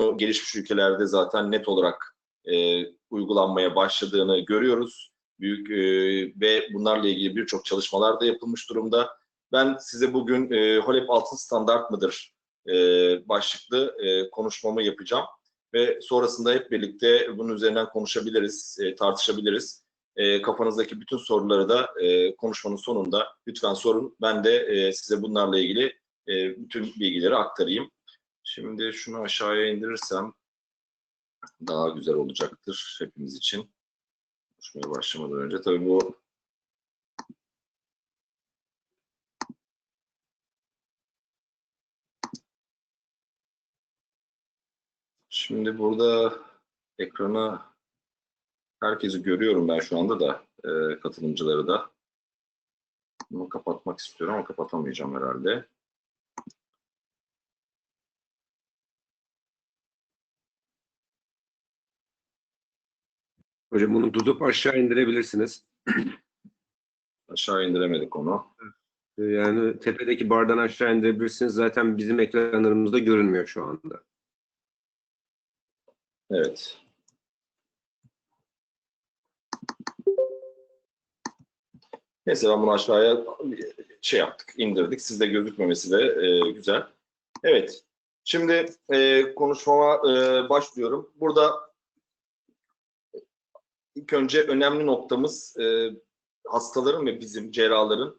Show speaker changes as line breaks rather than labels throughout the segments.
Bu gelişmiş ülkelerde zaten net olarak e, uygulanmaya başladığını görüyoruz. Büyük e, ve bunlarla ilgili birçok çalışmalar da yapılmış durumda. Ben size bugün e, HOLEP altın standart mıdır e, başlıklı e, konuşmamı yapacağım ve sonrasında hep birlikte bunun üzerinden konuşabiliriz, e, tartışabiliriz. E, kafanızdaki bütün soruları da e, konuşmanın sonunda lütfen sorun. Ben de e, size bunlarla ilgili e, bütün bilgileri aktarayım. Şimdi şunu aşağıya indirirsem daha güzel olacaktır hepimiz için. Konuşmaya başlamadan önce tabii bu Şimdi burada ekranı herkesi görüyorum ben şu anda da e, katılımcıları da. Bunu kapatmak istiyorum ama kapatamayacağım herhalde.
Hocam bunu tutup aşağı indirebilirsiniz.
Aşağı indiremedik onu.
Ee, Yani tepedeki bardan aşağı indirebilirsiniz. Zaten bizim ekranlarımızda görünmüyor şu anda.
Evet. Neyse ben bunu aşağıya şey yaptık, indirdik. Sizde gözükmemesi de e, güzel. Evet. Şimdi e, konuşmama e, başlıyorum. Burada ilk önce önemli noktamız e, hastaların ve bizim cerrahların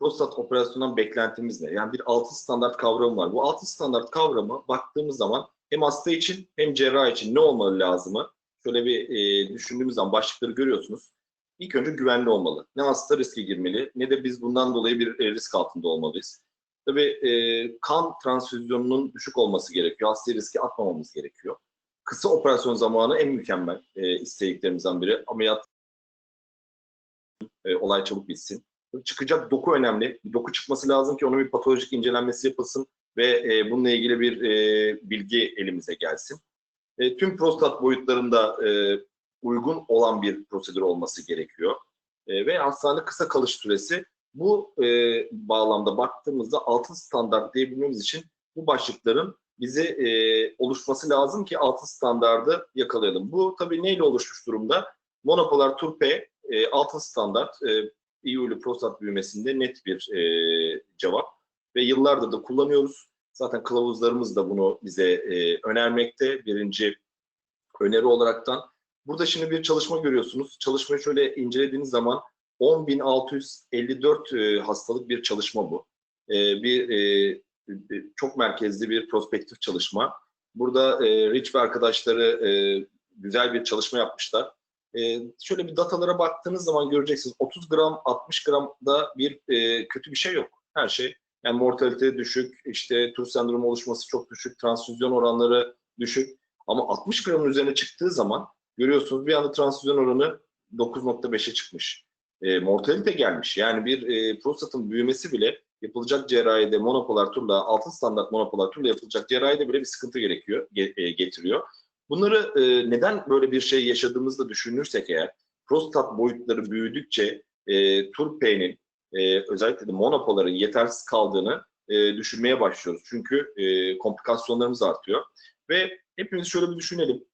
prostat operasyonundan beklentimiz ne? Yani bir altı standart kavramı var. Bu altı standart kavramı baktığımız zaman hem hasta için hem cerrah için ne olmalı lazımı şöyle bir e, düşündüğümüz zaman başlıkları görüyorsunuz. İlk önce güvenli olmalı. Ne hasta riske girmeli ne de biz bundan dolayı bir e, risk altında olmalıyız. Tabii e, kan transfüzyonunun düşük olması gerekiyor. Hastayı riske atmamamız gerekiyor. Kısa operasyon zamanı en mükemmel e, istediklerimizden biri. Ameliyat e, olay çabuk bitsin. Çıkacak doku önemli. Doku çıkması lazım ki onun bir patolojik incelenmesi yapılsın ve e, bununla ilgili bir e, bilgi elimize gelsin. E, tüm prostat boyutlarında e, uygun olan bir prosedür olması gerekiyor. E, ve hastanede kısa kalış süresi bu e, bağlamda baktığımızda altın standart diyebilmemiz için bu başlıkların bize e, oluşması lazım ki altın standardı yakalayalım. Bu tabii neyle oluşmuş durumda? Monopolar Turpe e, altın standart e, İyulü prostat büyümesinde net bir e, cevap ve yıllardır da kullanıyoruz. Zaten kılavuzlarımız da bunu bize e, önermekte. Birinci öneri olaraktan. Burada şimdi bir çalışma görüyorsunuz. Çalışmayı şöyle incelediğiniz zaman 10.654 e, hastalık bir çalışma bu. E, bir e, çok merkezli bir prospektif çalışma. Burada e, Rich ve arkadaşları e, güzel bir çalışma yapmışlar. E, şöyle bir datalara baktığınız zaman göreceksiniz 30 gram 60 gramda bir e, kötü bir şey yok. Her şey yani mortalite düşük, işte tur sendromu oluşması çok düşük, transfüzyon oranları düşük. Ama 60 gramın üzerine çıktığı zaman görüyorsunuz bir anda transfüzyon oranı 9.5'e çıkmış. E, mortalite gelmiş. Yani bir e, prostatın büyümesi bile yapılacak cerrahide monopolar turla, altın standart monopolar turla yapılacak cerrahide bile bir sıkıntı gerekiyor, ge, e, getiriyor. Bunları e, neden böyle bir şey yaşadığımızda düşünürsek eğer, prostat boyutları büyüdükçe e, Turpey'nin e, özellikle de monopoların yetersiz kaldığını düşünmeye başlıyoruz. Çünkü komplikasyonlarımız artıyor. Ve hepimiz şöyle bir düşünelim.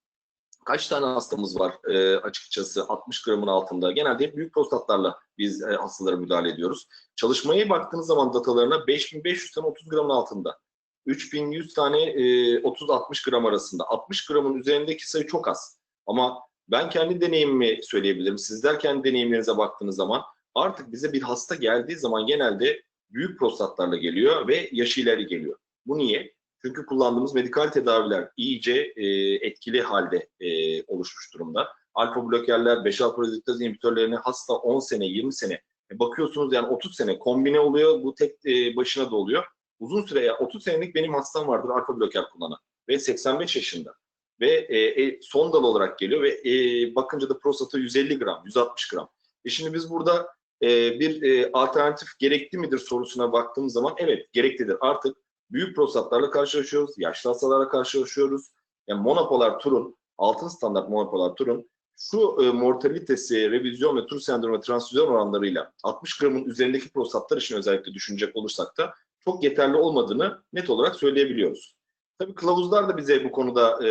Kaç tane hastamız var e, açıkçası 60 gramın altında? Genelde büyük prostatlarla biz e, hastalara müdahale ediyoruz. Çalışmaya baktığınız zaman datalarına 5500 tane 30 gramın altında. 3100 tane e, 30-60 gram arasında. 60 gramın üzerindeki sayı çok az. Ama ben kendi deneyimimi söyleyebilirim. Sizler kendi deneyimlerinize baktığınız zaman artık bize bir hasta geldiği zaman genelde büyük prostatlarla geliyor ve yaşı ileri geliyor. Bu niye? Çünkü kullandığımız medikal tedaviler iyice e, etkili halde e, oluşmuş durumda. Alfa blokerler, 5 alfa reziditaz inhibitörlerini hasta 10 sene, 20 sene e, bakıyorsunuz yani 30 sene kombine oluyor. Bu tek e, başına da oluyor. Uzun süre ya 30 senelik benim hastam vardır alfa bloker kullanan ve 85 yaşında ve e, e, son dal olarak geliyor ve e, bakınca da prostatı 150 gram, 160 gram. E şimdi biz burada e, bir e, alternatif gerekli midir sorusuna baktığımız zaman evet gereklidir. Artık büyük prostatlarla karşılaşıyoruz, yaşlı hastalarla karşılaşıyoruz. Yani monopolar turun, altın standart monopolar turun şu e, mortalitesi, revizyon ve tur sendromu transfüzyon oranlarıyla 60 gramın üzerindeki prostatlar için özellikle düşünecek olursak da çok yeterli olmadığını net olarak söyleyebiliyoruz. Tabii kılavuzlar da bize bu konuda e,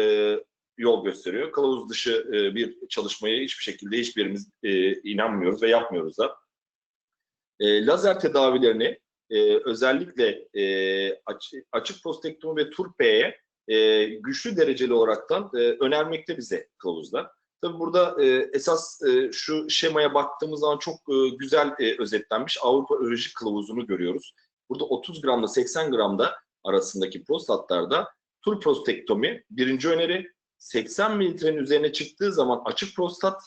yol gösteriyor. Kılavuz dışı e, bir çalışmayı hiçbir şekilde hiçbirimiz e, inanmıyoruz ve yapmıyoruz da. E, lazer tedavilerini e, özellikle e, aç, açık prostektomi ve turpeye e, güçlü dereceli olaraktan e, önermekte bize kılavuzlar. Tabii burada e, esas e, şu şemaya baktığımız zaman çok e, güzel e, özetlenmiş Avrupa Örolojik Kılavuzu'nu görüyoruz. Burada 30 gramla 80 gramda arasındaki prostatlarda tur prostektomi birinci öneri 80 mililitrenin üzerine çıktığı zaman açık prostat,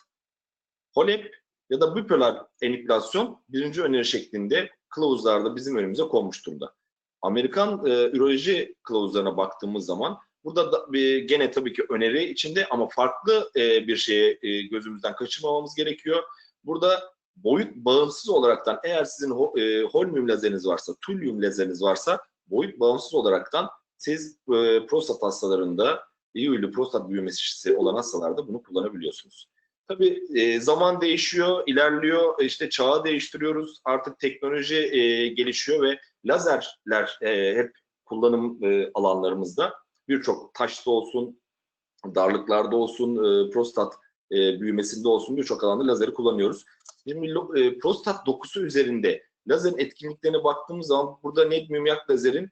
HOLEP ya da bipolar eniplasyon birinci öneri şeklinde kılavuzlarda bizim önümüze konmuş durumda. Amerikan e, üroloji kılavuzlarına baktığımız zaman burada da, e, gene tabii ki öneri içinde ama farklı e, bir şeye e, gözümüzden kaçırmamamız gerekiyor. Burada boyut bağımsız olaraktan eğer sizin e, holmium lazeriniz varsa, tulyum lazeriniz varsa boyut bağımsız olaraktan siz e, prostat hastalarında iyi prostat büyümesi olan hastalarda bunu kullanabiliyorsunuz. Tabii e, zaman değişiyor, ilerliyor, işte çağı değiştiriyoruz, artık teknoloji e, gelişiyor ve lazerler e, hep kullanım alanlarımızda. Birçok taşta olsun, darlıklarda olsun, prostat büyümesinde olsun birçok alanda lazeri kullanıyoruz. Şimdi prostat dokusu üzerinde lazerin etkinliklerine baktığımız zaman burada nedmium yak lazerin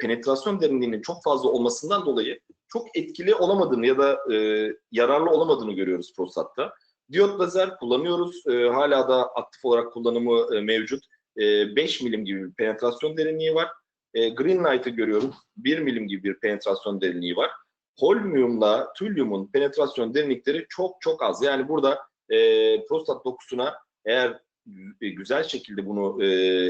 penetrasyon derinliğinin çok fazla olmasından dolayı çok etkili olamadığını ya da e, yararlı olamadığını görüyoruz prostatta. Diyot lazer kullanıyoruz. E, hala da aktif olarak kullanımı e, mevcut. E, 5 milim gibi bir penetrasyon derinliği var. E, Green Light'ı görüyoruz. 1 milim gibi bir penetrasyon derinliği var. Holmium'la tülyumun penetrasyon derinlikleri çok çok az. Yani burada e, prostat dokusuna eğer güzel şekilde bunu e,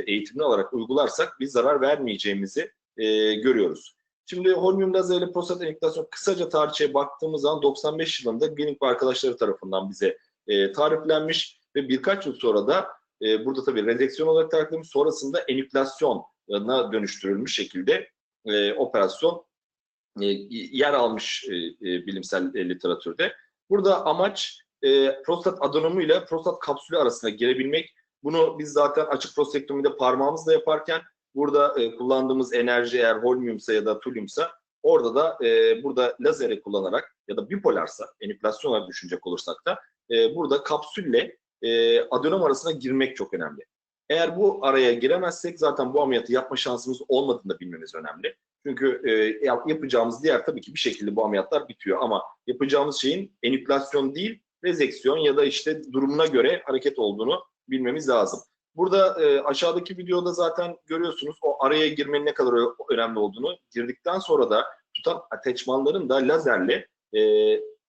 eğitimli olarak uygularsak bir zarar vermeyeceğimizi e, görüyoruz. Şimdi holmium lazer ile prostat enektasyon kısaca tarihçeye baktığımız zaman 95 yılında ve arkadaşları tarafından bize e, tariflenmiş ve birkaç yıl sonra da e, burada tabii rezeksiyon olarak tariflenmiş sonrasında enüklasyona dönüştürülmüş şekilde e, operasyon e, yer almış e, e, bilimsel e, literatürde. Burada amaç e, prostat adenomu ile prostat kapsülü arasında girebilmek. Bunu biz zaten açık prostektomide parmağımızla yaparken burada e, kullandığımız enerji eğer holmiumsa ya da tulyumsa orada da e, burada lazeri kullanarak ya da bipolarsa eniplasyon olarak düşünecek olursak da e, burada kapsülle e, adenom arasına girmek çok önemli. Eğer bu araya giremezsek zaten bu ameliyatı yapma şansımız olmadığını da bilmemiz önemli. Çünkü e, yapacağımız diğer tabii ki bir şekilde bu ameliyatlar bitiyor ama yapacağımız şeyin eniplasyon değil rezeksiyon ya da işte durumuna göre hareket olduğunu bilmemiz lazım. Burada e, aşağıdaki videoda zaten görüyorsunuz o araya girmenin ne kadar önemli olduğunu. Girdikten sonra da tutan ateşmanların da lazerle e,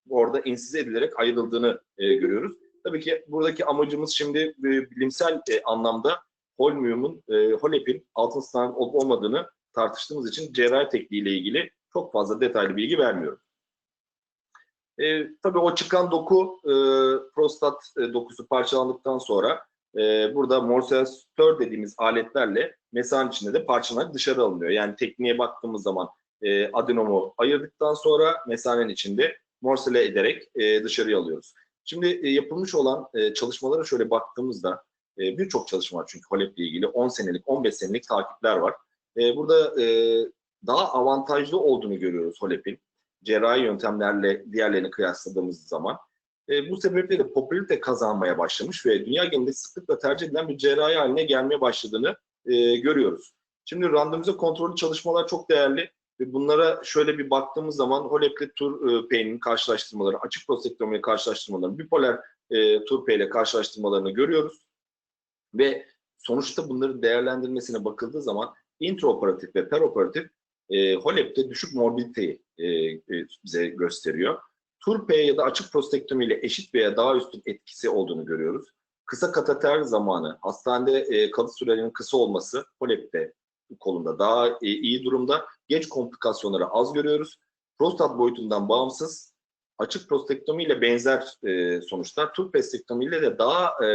orada insize edilerek ayrıldığını e, görüyoruz. Tabii ki buradaki amacımız şimdi e, bilimsel e, anlamda holmiumun, e, holepin altın standart olup olmadığını tartıştığımız için cerrahi tekniğiyle ilgili çok fazla detaylı bilgi vermiyorum. E, tabii o çıkan doku, e, prostat e, dokusu parçalandıktan sonra e, burada morselstör dediğimiz aletlerle mesanın içinde de parçalanıp dışarı alınıyor. Yani tekniğe baktığımız zaman e, adenomu ayırdıktan sonra mesanenin içinde morsele ederek e, dışarıya alıyoruz. Şimdi e, yapılmış olan e, çalışmalara şöyle baktığımızda e, birçok çalışma var çünkü HOLEP ile ilgili 10 senelik, 15 senelik takipler var. E, burada e, daha avantajlı olduğunu görüyoruz HOLEP'in cerrahi yöntemlerle diğerlerini kıyasladığımız zaman. E, bu sebeple de popülarite kazanmaya başlamış ve dünya genelinde sıklıkla tercih edilen bir cerrahi haline gelmeye başladığını e, görüyoruz. Şimdi randomize kontrollü çalışmalar çok değerli ve bunlara şöyle bir baktığımız zaman HOLEP ile TURPE'nin karşılaştırmaları, açık prostektomi ile karşılaştırmaları, bipolar e, TURPE ile karşılaştırmalarını görüyoruz. Ve sonuçta bunların değerlendirmesine bakıldığı zaman intraoperatif ve peroperatif e, HOLEP'te düşük morbiditeyi e, e, bize gösteriyor. TURPE ya da açık prostektomi ile eşit veya daha üstün etkisi olduğunu görüyoruz. Kısa kateter zamanı, hastanede e, kalış sürelerinin kısa olması HOLEP'te kolunda daha e, iyi durumda. Geç komplikasyonları az görüyoruz. Prostat boyutundan bağımsız açık prostektomi ile benzer e, sonuçlar. Turpestektomi ile de daha e,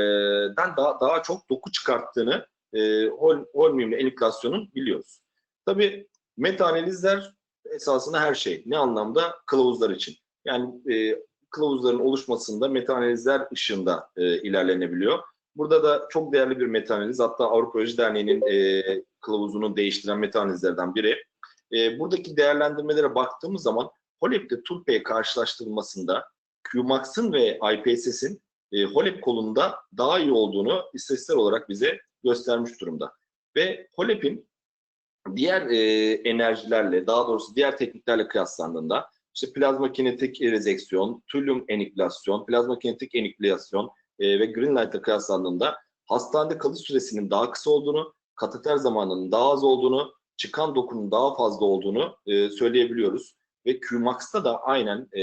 den daha daha çok doku çıkarttığını e, hol, holmiumlu enüklasyonun biliyoruz. Tabii meta analizler esasında her şey. Ne anlamda? Kılavuzlar için. Yani e, kılavuzların oluşmasında meta analizler ışığında e, ilerlenebiliyor. Burada da çok değerli bir meta analiz. Hatta Avrupa Öroloji Derneği'nin e, kılavuzunu değiştiren meta analizlerden biri. e, buradaki değerlendirmelere baktığımız zaman HOLEP ile TURPE karşılaştırılmasında QMAX'ın ve IPSS'in e, HOLEP kolunda daha iyi olduğunu istatistikler olarak bize göstermiş durumda. Ve HOLEP'in diğer e, enerjilerle, daha doğrusu diğer tekniklerle kıyaslandığında işte plazma kinetik rezeksiyon, tülüm enikülasyon, plazma kinetik enikülasyon e, ve green light'la kıyaslandığında hastanede kalış süresinin daha kısa olduğunu, kateter zamanının daha az olduğunu, çıkan dokunun daha fazla olduğunu e, söyleyebiliyoruz. Ve QMAX'ta da aynen e,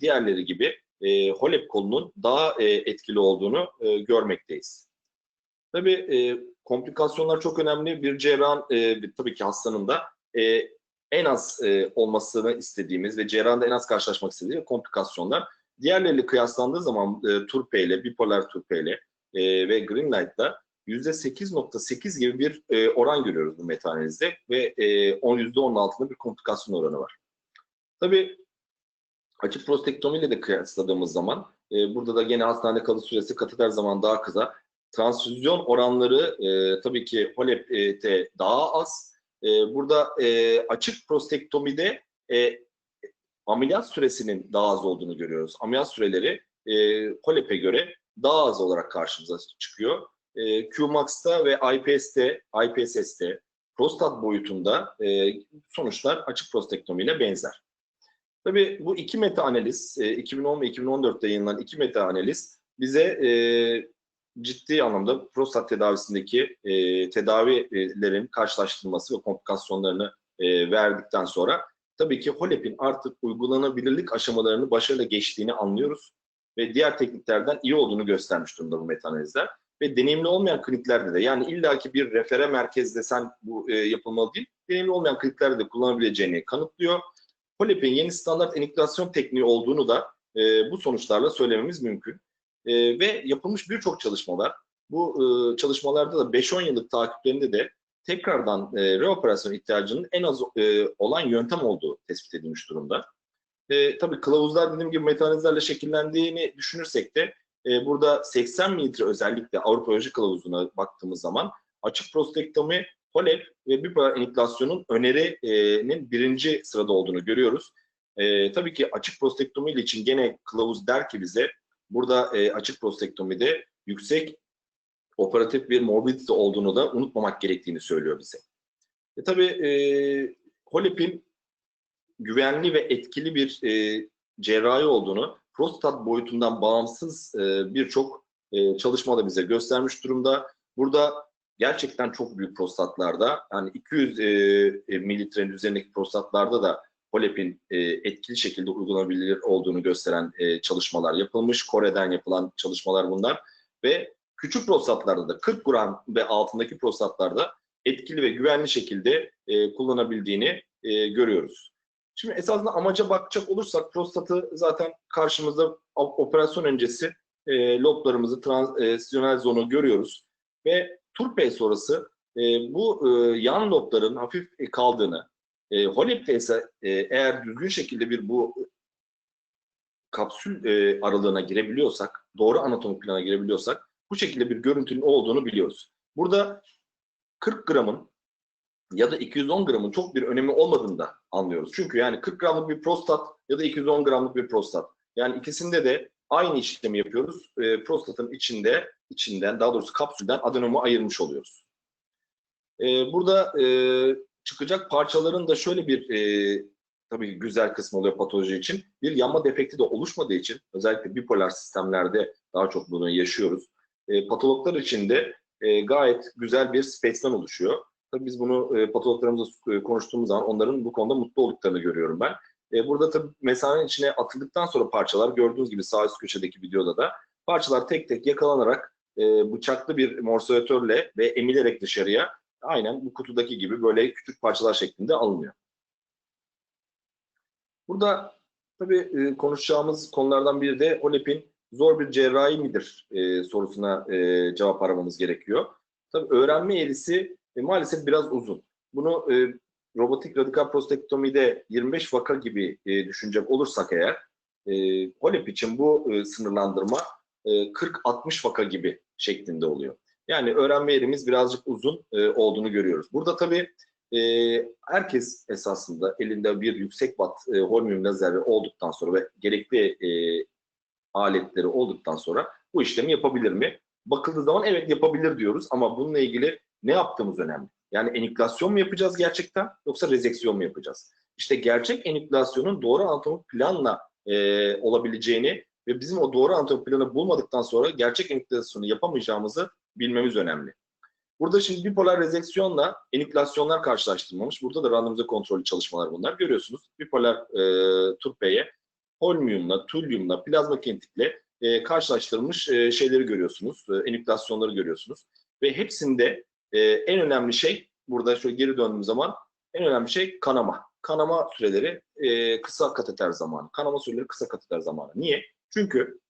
diğerleri gibi e, HOLEP kolunun daha e, etkili olduğunu e, görmekteyiz. Tabii e, komplikasyonlar çok önemli. Bir cerrahın e, tabii ki hastanın da e, en az e, olmasını istediğimiz ve cerrahın da en az karşılaşmak istediği komplikasyonlar. Diğerleriyle kıyaslandığı zaman e, turpe ile, bipolar turpe ile e, ve green light'la %8.8 gibi bir e, oran görüyoruz bu meta-analizde ve e, on- %10'un altında bir komplikasyon oranı var. Tabii açık prostektomi ile de kıyasladığımız zaman e, burada da gene hastanede kalış süresi kateter zaman daha kısa. Transfüzyon oranları e, tabii ki HOLEP'te daha az. E, burada e, açık prostektomide e, ameliyat süresinin daha az olduğunu görüyoruz. Ameliyat süreleri e, HOLEP'e göre daha az olarak karşımıza çıkıyor. E, QMAX'ta ve IPS'te, IPSS'te prostat boyutunda e, sonuçlar açık prostektomi ile benzer. Tabii bu iki meta analiz, e, 2010 ve 2014'te yayınlanan iki meta analiz bize e, ciddi anlamda prostat tedavisindeki e, tedavilerin karşılaştırılması ve komplikasyonlarını e, verdikten sonra tabii ki HOLEP'in artık uygulanabilirlik aşamalarını başarıyla geçtiğini anlıyoruz ve diğer tekniklerden iyi olduğunu göstermiş durumda bu meta-analizler. Ve deneyimli olmayan kliniklerde de yani illaki bir refere merkezde sen bu e, yapılmalı değil, deneyimli olmayan kliniklerde de kullanabileceğini kanıtlıyor. HOLEP'in yeni standart enikülasyon tekniği olduğunu da e, bu sonuçlarla söylememiz mümkün. E, ve yapılmış birçok çalışma var. Bu e, çalışmalarda da 5-10 yıllık takiplerinde de tekrardan e, reoperasyon ihtiyacının en az e, olan yöntem olduğu tespit edilmiş durumda. E, tabii kılavuzlar dediğim gibi metanizlerle şekillendiğini düşünürsek de e, burada 80 mililitre özellikle Avrupa Biyoloji Kılavuzu'na baktığımız zaman açık prostektomi, HOLEP ve bipolar enikülasyonun önerinin birinci sırada olduğunu görüyoruz. E, tabii ki açık prostektomi için gene kılavuz der ki bize burada e, açık prostektomide yüksek operatif bir morbidite olduğunu da unutmamak gerektiğini söylüyor bize. E, tabii e, HOLEP'in güvenli ve etkili bir e, cerrahi olduğunu prostat boyutundan bağımsız e, birçok e, çalışma da bize göstermiş durumda. Burada gerçekten çok büyük prostatlarda yani 200 e, e, mililitrenin üzerindeki prostatlarda da HOLEP'in e, etkili şekilde uygulanabilir olduğunu gösteren e, çalışmalar yapılmış. Kore'den yapılan çalışmalar bunlar ve küçük prostatlarda da 40 gram ve altındaki prostatlarda etkili ve güvenli şekilde e, kullanabildiğini e, görüyoruz. Şimdi esasında amaca bakacak olursak prostatı zaten karşımızda operasyon öncesi e, loblarımızı transisyonel zonu görüyoruz ve turpe sonrası e, bu e, yan lobların hafif kaldığını, e, HOLEP'te ise e, eğer düzgün şekilde bir bu kapsül e, aralığına girebiliyorsak, doğru anatomik plana girebiliyorsak bu şekilde bir görüntünün olduğunu biliyoruz. Burada 40 gramın ya da 210 gramın çok bir önemi olmadığını da anlıyoruz. Çünkü yani 40 gramlık bir prostat ya da 210 gramlık bir prostat. Yani ikisinde de aynı işlemi yapıyoruz. E, prostatın içinde, içinden daha doğrusu kapsülden adenomu ayırmış oluyoruz. E, burada e, çıkacak parçaların da şöyle bir e, tabii güzel kısmı oluyor patoloji için. Bir yanma defekti de oluşmadığı için özellikle bipolar sistemlerde daha çok bunu yaşıyoruz. E, patologlar için de e, gayet güzel bir space'den oluşuyor. Tabii biz bunu e, patologlarımızla e, konuştuğumuz zaman onların bu konuda mutlu olduklarını görüyorum ben. E, burada tabii mesanenin içine atıldıktan sonra parçalar gördüğünüz gibi sağ üst köşedeki videoda da parçalar tek tek yakalanarak e, bıçaklı bir morsuatörle ve emilerek dışarıya aynen bu kutudaki gibi böyle küçük parçalar şeklinde alınıyor. Burada tabii e, konuşacağımız konulardan biri de HOLEP'in zor bir cerrahi midir e, sorusuna e, cevap aramamız gerekiyor. Tabii öğrenme eğrisi e, maalesef biraz uzun. Bunu robotik radikal prostektomide 25 vaka gibi e, düşünecek olursak eğer, e, için bu sınırlandırma e, 40-60 vaka gibi şeklinde oluyor. Yani öğrenme yerimiz birazcık uzun e, olduğunu görüyoruz. Burada tabii e, herkes esasında elinde bir yüksek watt e, holmium lazeri olduktan sonra ve gerekli e, aletleri olduktan sonra bu işlemi yapabilir mi? Bakıldığı zaman evet yapabilir diyoruz ama bununla ilgili ne yaptığımız önemli. Yani enikülasyon mu yapacağız gerçekten yoksa rezeksiyon mu yapacağız? İşte gerçek enikülasyonun doğru anatomik planla e, olabileceğini ve bizim o doğru anatomik planı bulmadıktan sonra gerçek enikülasyonu yapamayacağımızı bilmemiz önemli. Burada şimdi bipolar rezeksiyonla enikülasyonlar karşılaştırılmamış. Burada da randomize kontrollü çalışmalar bunlar. Görüyorsunuz bipolar e, turpeye holmiumla, tulyumla, plazma kentikle e, karşılaştırılmış e, şeyleri görüyorsunuz. E, enikülasyonları görüyorsunuz. Ve hepsinde e, en önemli şey, burada şöyle geri döndüğüm zaman en önemli şey kanama. Kanama süreleri e, kısa kateter zamanı. Kanama süreleri kısa kateter zamanı. Niye? Çünkü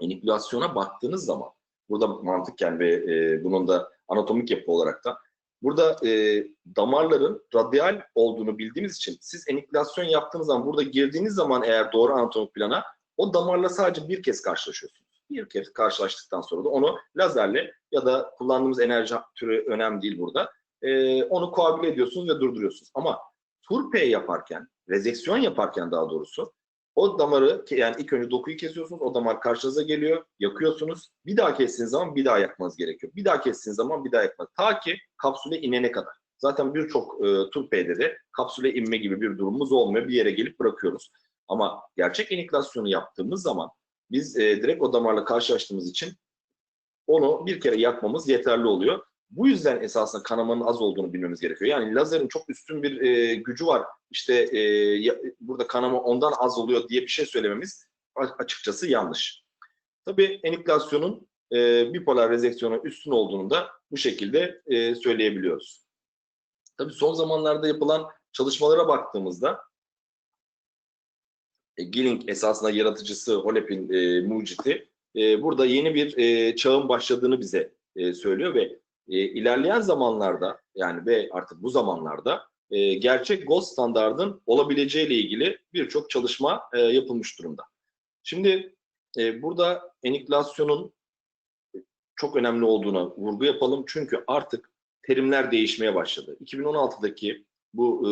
enikülasyona baktığınız zaman burada mantıken ve e, bunun da anatomik yapı olarak da burada e, damarların radyal olduğunu bildiğimiz için siz enikülasyon yaptığınız zaman burada girdiğiniz zaman eğer doğru anatomik plana o damarla sadece bir kez karşılaşıyorsunuz. Bir kez karşılaştıktan sonra da onu lazerle ya da kullandığımız enerji türü önemli değil burada. E, onu koagüle ediyorsunuz ve durduruyorsunuz. Ama turpe yaparken, rezeksiyon yaparken daha doğrusu o damarı yani ilk önce dokuyu kesiyorsunuz. O damar karşınıza geliyor. Yakıyorsunuz. Bir daha kestiğiniz zaman bir daha yakmanız gerekiyor. Bir daha kestiğiniz zaman bir daha yakmanız. Ta ki kapsüle inene kadar. Zaten birçok e, turpeyde de kapsüle inme gibi bir durumumuz olmuyor. Bir yere gelip bırakıyoruz. Ama gerçek enikülasyonu yaptığımız zaman biz e, direkt o damarla karşılaştığımız için onu bir kere yakmamız yeterli oluyor. Bu yüzden esasında kanamanın az olduğunu bilmemiz gerekiyor. Yani lazerin çok üstün bir e, gücü var. İşte e, ya, burada kanama ondan az oluyor diye bir şey söylememiz açıkçası yanlış. Tabii enikülasyonun e, bipolar rezeksiyona üstün olduğunu da bu şekilde e, söyleyebiliyoruz. Tabii son zamanlarda yapılan çalışmalara baktığımızda e, Gilling esasında yaratıcısı Holep'in e, mucidi e, burada yeni bir e, çağın başladığını bize e, söylüyor ve e, ilerleyen zamanlarda yani ve artık bu zamanlarda e, gerçek gold standardın olabileceğiyle ilgili birçok çalışma e, yapılmış durumda. Şimdi e, burada enikülasyonun çok önemli olduğuna vurgu yapalım çünkü artık terimler değişmeye başladı. 2016'daki bu e,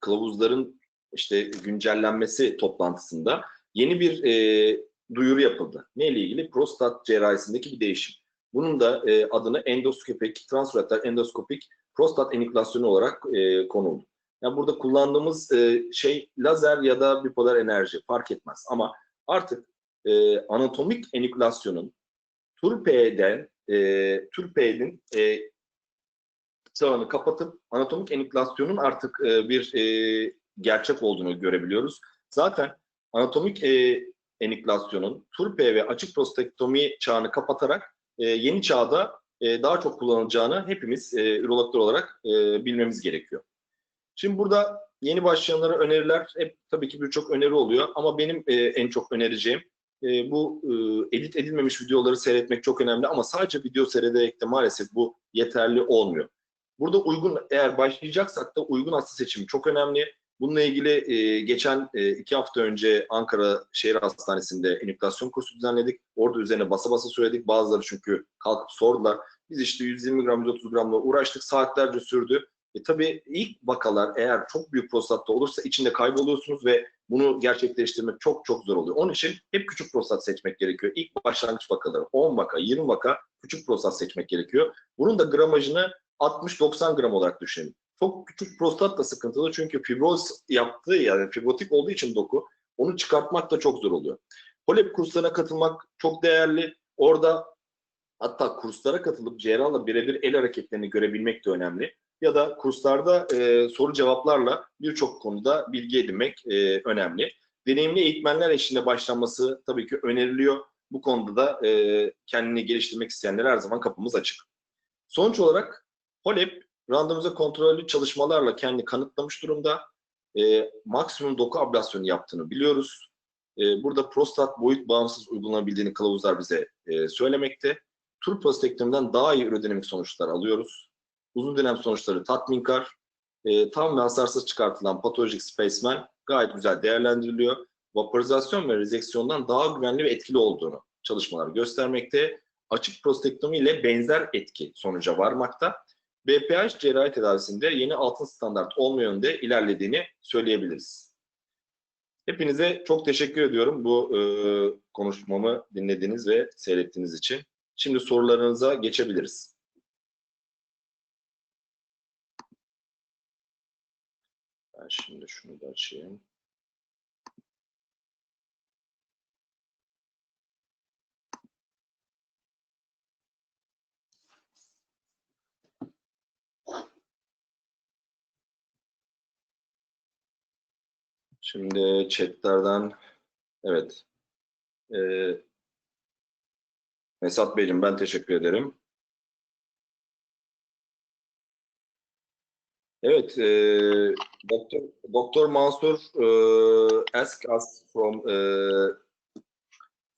kılavuzların işte güncellenmesi toplantısında yeni bir e, duyuru yapıldı. Ne ile ilgili? Prostat cerrahisindeki bir değişim. Bunun da e, adını endoskopik, transüreter endoskopik prostat enikülasyonu olarak e, konuldu. Yani burada kullandığımız e, şey lazer ya da bipolar enerji fark etmez. Ama artık e, anatomik enikülasyonun turpeyden, e, turpeyden e, sağını kapatıp anatomik enikülasyonun artık e, bir e, gerçek olduğunu görebiliyoruz. Zaten anatomik e, enikülasyonun turpe ve açık prostektomi çağını kapatarak e, yeni çağda e, daha çok kullanılacağını hepimiz e, ürologlar olarak e, bilmemiz gerekiyor. Şimdi burada yeni başlayanlara öneriler hep tabii ki birçok öneri oluyor ama benim en çok önereceğim bu edit edilmemiş videoları seyretmek çok önemli ama sadece video seyrederek de maalesef bu yeterli olmuyor. Burada uygun eğer başlayacaksak da uygun hasta seçimi çok önemli. Bununla ilgili e, geçen e, iki hafta önce Ankara Şehir Hastanesi'nde enüklasyon kursu düzenledik. Orada üzerine basa basa söyledik. Bazıları çünkü kalkıp sordular. Biz işte 120 gram, 130 gramla uğraştık. Saatlerce sürdü. E tabii ilk vakalar eğer çok büyük prostatta olursa içinde kayboluyorsunuz ve bunu gerçekleştirmek çok çok zor oluyor. Onun için hep küçük prostat seçmek gerekiyor. İlk başlangıç vakaları 10 vaka, 20 vaka küçük prostat seçmek gerekiyor. Bunun da gramajını 60-90 gram olarak düşünün. Çok küçük prostat da sıkıntılı çünkü fibroz yaptığı yani fibrotik olduğu için doku onu çıkartmak da çok zor oluyor. Polep kurslarına katılmak çok değerli. Orada hatta kurslara katılıp cerrahla birebir el hareketlerini görebilmek de önemli. Ya da kurslarda e, soru cevaplarla birçok konuda bilgi edinmek e, önemli. Deneyimli eğitmenler eşliğinde başlanması tabii ki öneriliyor. Bu konuda da e, kendini geliştirmek isteyenlere her zaman kapımız açık. Sonuç olarak Polep randomize kontrollü çalışmalarla kendini kanıtlamış durumda. E, maksimum doku ablasyonu yaptığını biliyoruz. E, burada prostat boyut bağımsız uygulanabildiğini kılavuzlar bize e, söylemekte. Tur prostektomiden daha iyi ürodinamik sonuçlar alıyoruz. Uzun dönem sonuçları tatminkar. E, tam ve hasarsız çıkartılan patolojik spaceman gayet güzel değerlendiriliyor. Vaporizasyon ve rezeksiyondan daha güvenli ve etkili olduğunu çalışmalar göstermekte. Açık prostektomi ile benzer etki sonuca varmakta. BPH cerrahi tedavisinde yeni altın standart olma yönde ilerlediğini söyleyebiliriz. Hepinize çok teşekkür ediyorum bu e, konuşmamı dinlediğiniz ve seyrettiğiniz için. Şimdi sorularınıza geçebiliriz. Ben şimdi şunu da açayım. Şimdi chatlerden evet. Ee, Mesat Beyciğim ben teşekkür ederim. Evet, e, Doktor Doktor Mansur e, asked us from e,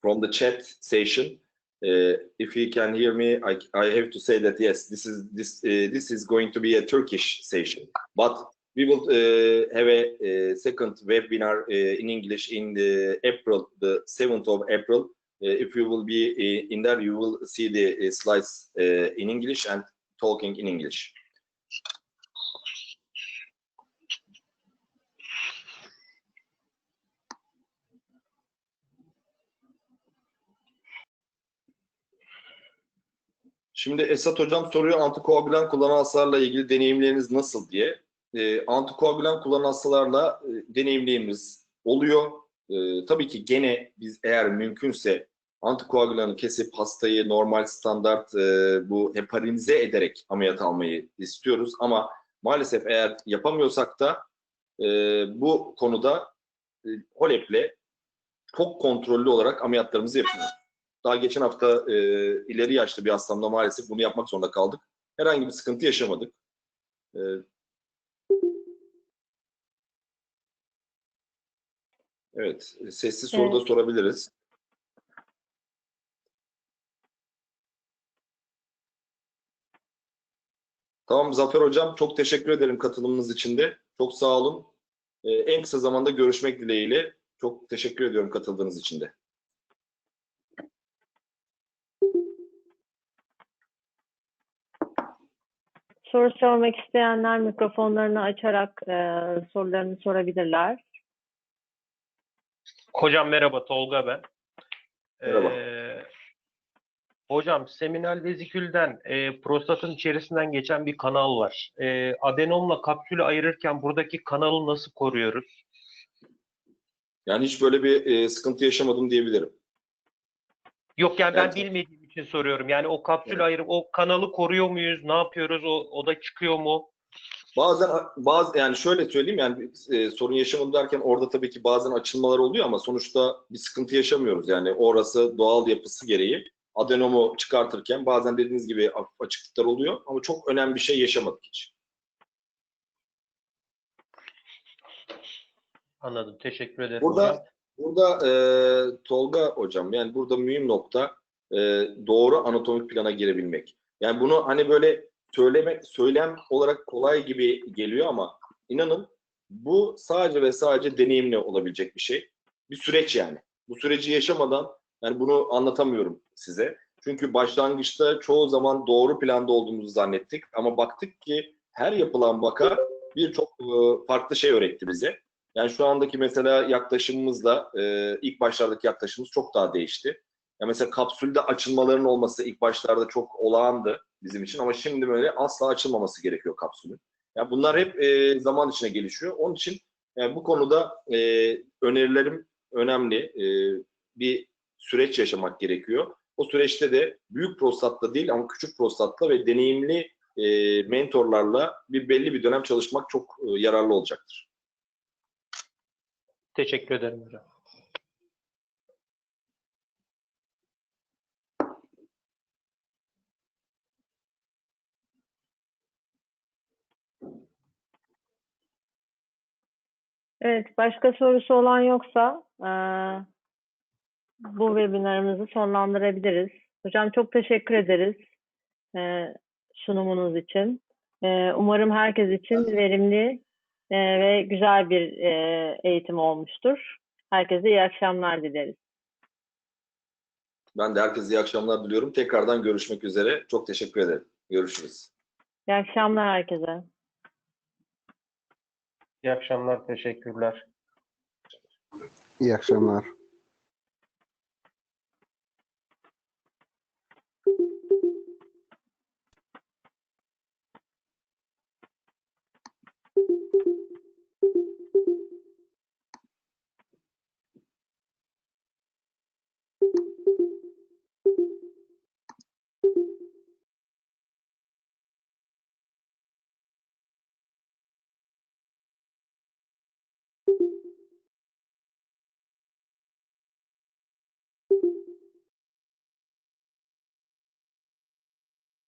from the chat session uh, if he can hear me. I, I have to say that yes, this is this uh, this is going to be a Turkish session, but we will uh, have a, uh second webinar uh, in English in the April, the 7th of April. Uh, if you will be uh, in there, you will see the uh, slides uh, in English and talking in English. Şimdi Esat Hocam soruyor antikoagülan kullanan hastalarla ilgili deneyimleriniz nasıl diye. E, antikoagülan kullanan hastalarla e, deneyimlerimiz oluyor. E, tabii ki gene biz eğer mümkünse antikoagülanı kesip hastayı normal standart e, bu heparinize ederek ameliyat almayı istiyoruz. Ama maalesef eğer yapamıyorsak da e, bu konuda e, HOLEP'le çok kontrollü olarak ameliyatlarımızı yapıyoruz. Daha geçen hafta e, ileri yaşlı bir hastamda maalesef bunu yapmak zorunda kaldık. Herhangi bir sıkıntı yaşamadık. E, evet, sessiz soru da
Evet.
sorabiliriz. Tamam Zafer Hocam, çok teşekkür ederim katılımınız için de. Çok sağ olun. E, en kısa zamanda görüşmek dileğiyle. Çok teşekkür ediyorum katıldığınız için de.
Soru sormak isteyenler mikrofonlarını açarak e, sorularını sorabilirler.
Hocam merhaba Tolga ben.
Merhaba.
Ee, hocam seminal vezikülden e, prostatın içerisinden geçen bir kanal var. E, adenomla kapsülü ayırırken buradaki kanalı nasıl koruyoruz?
Yani hiç böyle bir e, sıkıntı yaşamadım diyebilirim.
Yok yani ben
Evet.
bilmediğim için soruyorum. Yani o kapsülü
Evet.
ayırıp o kanalı koruyor muyuz? Ne yapıyoruz? O, o da çıkıyor mu?
Bazen bazı yani şöyle söyleyeyim yani e, sorun yaşamadım derken orada tabii ki bazen açılmalar oluyor ama sonuçta bir sıkıntı yaşamıyoruz. Yani orası doğal yapısı gereği adenomu çıkartırken bazen dediğiniz gibi açıklıklar oluyor ama çok önemli bir şey yaşamadık hiç.
Anladım. Teşekkür ederim
Burada-
hocam.
Burada e, Tolga hocam yani burada mühim nokta e, doğru anatomik plana girebilmek. Yani bunu hani böyle söyleme söylem olarak kolay gibi geliyor ama inanın bu sadece ve sadece deneyimle olabilecek bir şey. Bir süreç yani. Bu süreci yaşamadan yani bunu anlatamıyorum size. Çünkü başlangıçta çoğu zaman doğru planda olduğumuzu zannettik ama baktık ki her yapılan vaka birçok e, farklı şey öğretti bize. Yani şu andaki mesela yaklaşımımızla e, ilk başlardaki yaklaşımımız çok daha değişti. Ya mesela kapsülde açılmaların olması ilk başlarda çok olağandı bizim için ama şimdi böyle asla açılmaması gerekiyor kapsülün. Ya bunlar hep e, zaman içine gelişiyor. Onun için yani bu konuda e, önerilerim önemli. E, bir süreç yaşamak gerekiyor. O süreçte de büyük prostatla değil ama küçük prostatla ve deneyimli e, mentorlarla bir belli bir dönem çalışmak çok e, yararlı olacaktır.
Teşekkür ederim hocam.
Evet, başka sorusu olan yoksa e, bu webinarımızı sonlandırabiliriz. Hocam çok teşekkür ederiz e, sunumunuz için. E, umarım herkes için verimli e, ve güzel bir e, eğitim olmuştur. Herkese iyi akşamlar dileriz.
Ben de herkese iyi akşamlar diliyorum. Tekrardan görüşmek üzere. Çok teşekkür ederim. Görüşürüz.
İyi akşamlar herkese.
İyi akşamlar, teşekkürler.
İyi akşamlar.